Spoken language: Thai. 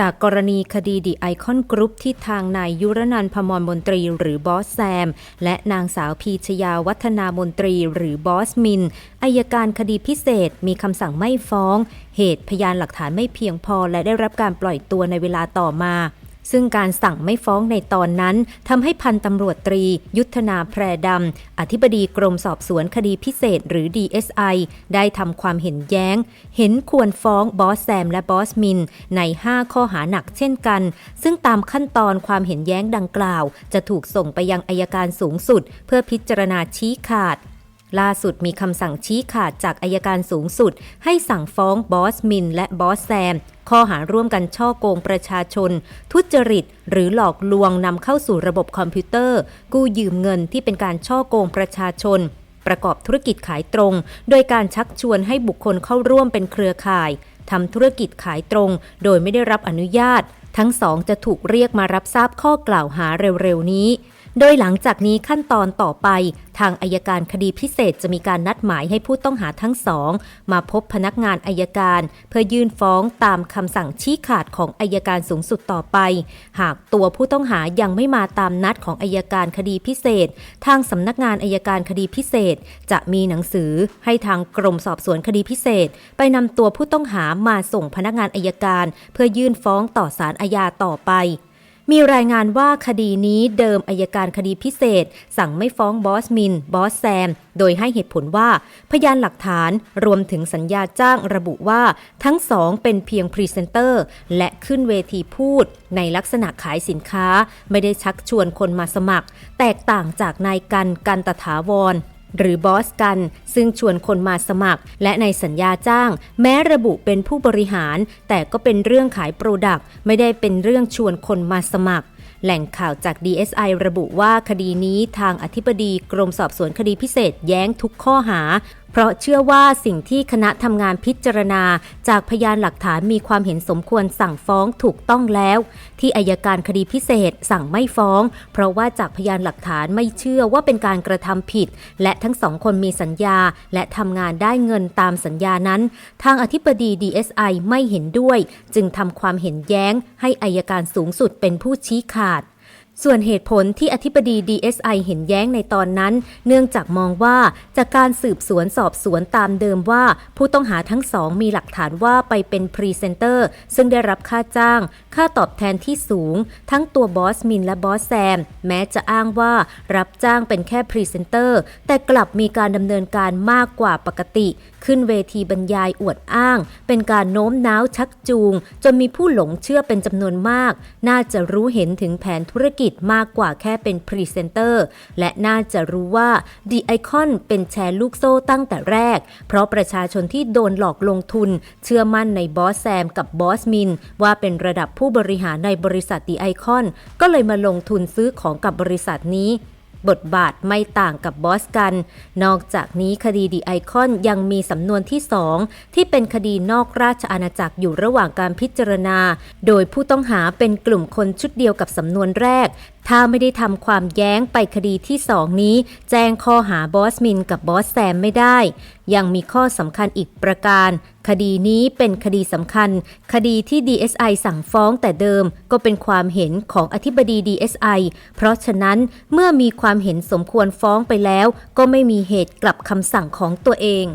จากกรณีคดีดีไอคอนกรุ๊ปที่ทางนายยุรนันพมรมนตรีหรือบอสแซม และนางสาวพีชยาวัฒนามนตรีหรือบอสมินอายการคดีพิเศษมีคำสั่งไม่ฟ้อง เหตุพยานหลักฐานไม่เพียงพอและได้รับการปล่อยตัวในเวลาต่อมา ซึ่งการสั่งไม่ฟ้องในตอนนั้นทำให้พันตำรวจตรี ยุทธนาแพรดำ อธิบดีกรมสอบสวนคดีพิเศษหรือ DSI ได้ทำความเห็นแย้ง เห็นควรฟ้องบอสแซมและบอสมิน ใน 5 ข้อหาหนักเช่นกัน ซึ่งตามขั้นตอนความเห็นแย้งดังกล่าว จะถูกส่งไปยังอายการสูงสุด เพื่อพิจารณาชี้ขาด ล่าสุดมีคำสั่งชี้ขาดจากอายการสูงสุด ให้สั่งฟ้องบอสมิน และบอสแซม ข้อหาร่วมกันช่อโกงประชาชน ทุจริต หรือหลอกลวงนำเข้าสู่ระบบคอมพิวเตอร์ กู้ยืมเงินที่เป็นการช่อโกงประชาชน ประกอบธุรกิจขายตรง โดยการชักชวนให้บุคคลเข้าร่วมเป็นเครือข่ายทำธุรกิจขายตรง โดยไม่ได้รับอนุญาต ทั้งสองจะถูกเรียกมารับทราบข้อกล่าวหาเร็วๆนี้ โดยหลังจากนี้ขั้นตอนต่อไป ทางอายการคดีพิเศษจะมีการนัดหมายให้ผู้ต้องหาทั้งสอง มาพบพนักงานอายการ เพื่อยื่นฟ้องตามคำสั่งชี้ขาดของอายการสูงสุดต่อไป หากตัวผู้ต้องหายังไม่มาตามนัดของอายการคดีพิเศษ ทางสำนักงานอายการคดีพิเศษ จะมีหนังสือให้ทางกรมสอบสวนคดีพิเศษ ไปนำตัวผู้ต้องหามาส่งพนักงานอายการ เพื่อยื่นฟ้องต่อศาลอาญาต่อไป มีรายงานว่าคดีนี้เดิมอายการคดีพิเศษ สั่งไม่ฟ้องบอสมิน บอสแซม โดยให้เหตุผลว่า พยานหลักฐานรวมถึงสัญญาจ้างระบุว่า ทั้งสองเป็นเพียงพรีเซนเตอร์ และขึ้นเวทีพูด ในลักษณะขายสินค้า ไม่ได้ชักชวนคนมาสมัคร แตกต่างจากนายกันกันตถาวร หรือบอสกัน ซึ่งชวนคนมาสมัคร และในสัญญาจ้าง แม้ระบุเป็นผู้บริหาร แต่ก็เป็นเรื่องขายโปรดักต์ไม่ได้เป็นเรื่องชวนคนมาสมัครแหล่งข่าวจาก DSI ระบุว่าคดีนี้ทางอธิบดีกรมสอบสวนคดีพิเศษแย้งทุกข้อหา เพราะเชื่อว่าสิ่งที่คณะทำงานพิจารณา จากพยานหลักฐานมีความเห็นสมควรสั่งฟ้องถูกต้องแล้ว ที่อายการคดีพิเศษสั่งไม่ฟ้อง เพราะว่าจากพยานหลักฐานไม่เชื่อว่าเป็นการกระทำผิด และทั้งสองคนมีสัญญา และทำงานได้เงินตามสัญญานั้น ทางอธิบดี DSI ไม่เห็นด้วย จึงทำความเห็นแย้ง ให้อายการสูงสุดเป็นผู้ชี้ขาด ส่วนเหตุผลที่อธิบดี DSI เห็นแย้งในตอนนั้น เนื่องจากมองว่าจากการสืบสวนสอบสวนตามเดิมว่า ผู้ต้องหาทั้งสองมีหลักฐานว่าไปเป็นพรีเซนเตอร์ ซึ่งได้รับค่าจ้าง ค่าตอบแทนที่สูง ทั้งตัวบอสมินและบอสแซม แม้จะอ้างว่ารับจ้างเป็นแค่พรีเซนเตอร์ แต่กลับมีการดำเนินการมากกว่าปกติ ขึ้นเวทีบรรยายอวดอ้าง เป็นการโน้มน้าวชักจูง จนมีผู้หลงเชื่อเป็นจำนวนมาก น่าจะรู้เห็นถึงแผนธุรกิจมากกว่าแค่เป็นพรีเซนเตอร์ และน่าจะรู้ว่าดีไอคอนเป็นแชร์ลูกโซ่ตั้งแต่แรก เพราะประชาชนที่โดนหลอกลงทุน เชื่อมั่นในบอสแซมกับบอสมิน ว่าเป็นระดับผู้บริหารในบริษัทดีไอคอนก็เลยมาลงทุนซื้อของกับบริษัทนี้ บทบาทไม่ต่างกับบอสกัน นอกจากนี้คดีดีไอคอนยังมีสำนวนที่ 2 ที่เป็นคดีนอกราชอาณาจักรอยู่ระหว่างการพิจารณา โดยผู้ต้องหาเป็นกลุ่มคนชุดเดียวกับสำนวนแรก ถ้าไม่ได้ทำความแย้งไปคดีที่2นี้ แจ้งข้อหาบอสมินกับบอสแซมไม่ได้ ยังมีข้อสำคัญอีกประการ คดีนี้เป็นคดีสำคัญ คดีที่ DSI สั่งฟ้องแต่เดิมก็เป็นความเห็นของอธิบดี DSI เพราะฉะนั้นเมื่อมีความเห็นสมควรฟ้องไปแล้ว ก็ไม่มีเหตุกลับคำสั่งของตัวเอง